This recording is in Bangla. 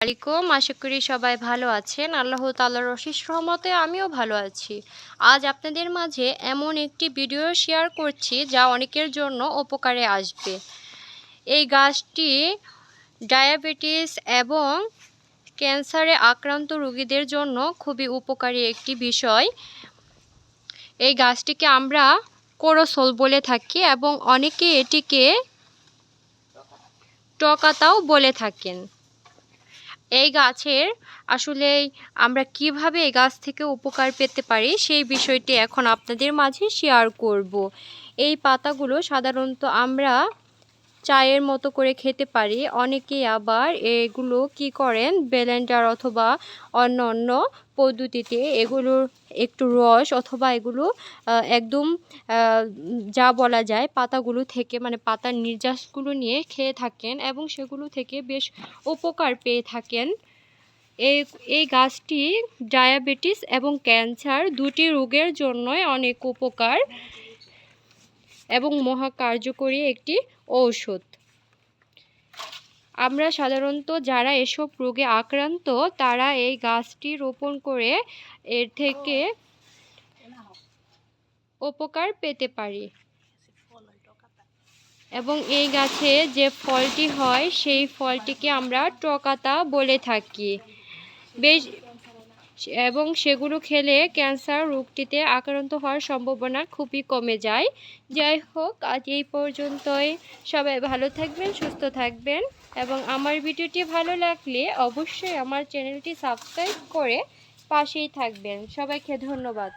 আলাইকুম। আশা করি সবাই ভালো আছেন। আল্লাহ তাল্লাহ রশিস রহমতে আমিও ভালো আছি। আজ আপনাদের মাঝে এমন একটি ভিডিও শেয়ার করছি যা অনেকের জন্য উপকারে আসবে। এই গাছটি ডায়াবেটিস এবং ক্যান্সারে আক্রান্ত রোগীদের জন্য খুবই উপকারী একটি বিষয়। এই গাছটিকে আমরা কোরোসোল বলে থাকি এবং অনেকে এটিকে টকাতাও বলে থাকেন। এই গাছের আসলে আমরা কীভাবে এই গাছ থেকে উপকার পেতে পারি সেই বিষয়টি এখন আপনাদের মাঝে শেয়ার করব। এই পাতাগুলো সাধারণত আমরা চায়ের মতো করে খেতে পারি। অনেকেই আবার এগুলো কি করেন, ব্লেন্ডার অথবা অন্য অন্য পদ্ধতিতে এগুলোর একটু রস অথবা এগুলো একদম যা বলা যায় পাতাগুলো থেকে মানে পাতার নির্যাসগুলো নিয়ে খেয়ে থাকেন এবং সেগুলো থেকে বেশ উপকার পেয়ে থাকেন। এই এই গাছটি ডায়াবেটিস এবং ক্যান্সার দুটি রোগের জন্যই অনেক উপকার। এবং মহা কার্যকরী একটি ঔষধ। আমরা সাধারণত যারা এসব রোগে আক্রান্ত, তারা এই গাছটি রোপণ করে এর থেকে উপকার পেতে পারি। এবং এই গাছে যে ফলটি হয়, সেই ফলটিকে আমরা টকাতা বলে থাকি। বেশ এবং সেগুলো খেলে ক্যান্সার রোগটিতে আক্রান্ত হওয়ার সম্ভাবনা খুবই কমে যায়। যাই হোক, আজ এই পর্যন্তই। সবাই ভালো থাকবেন, সুস্থ থাকবেন এবং আমার ভিডিওটি ভালো লাগলে অবশ্যই আমার চ্যানেলটি সাবস্ক্রাইব করে পাশেই থাকবেন। সবাইকে ধন্যবাদ।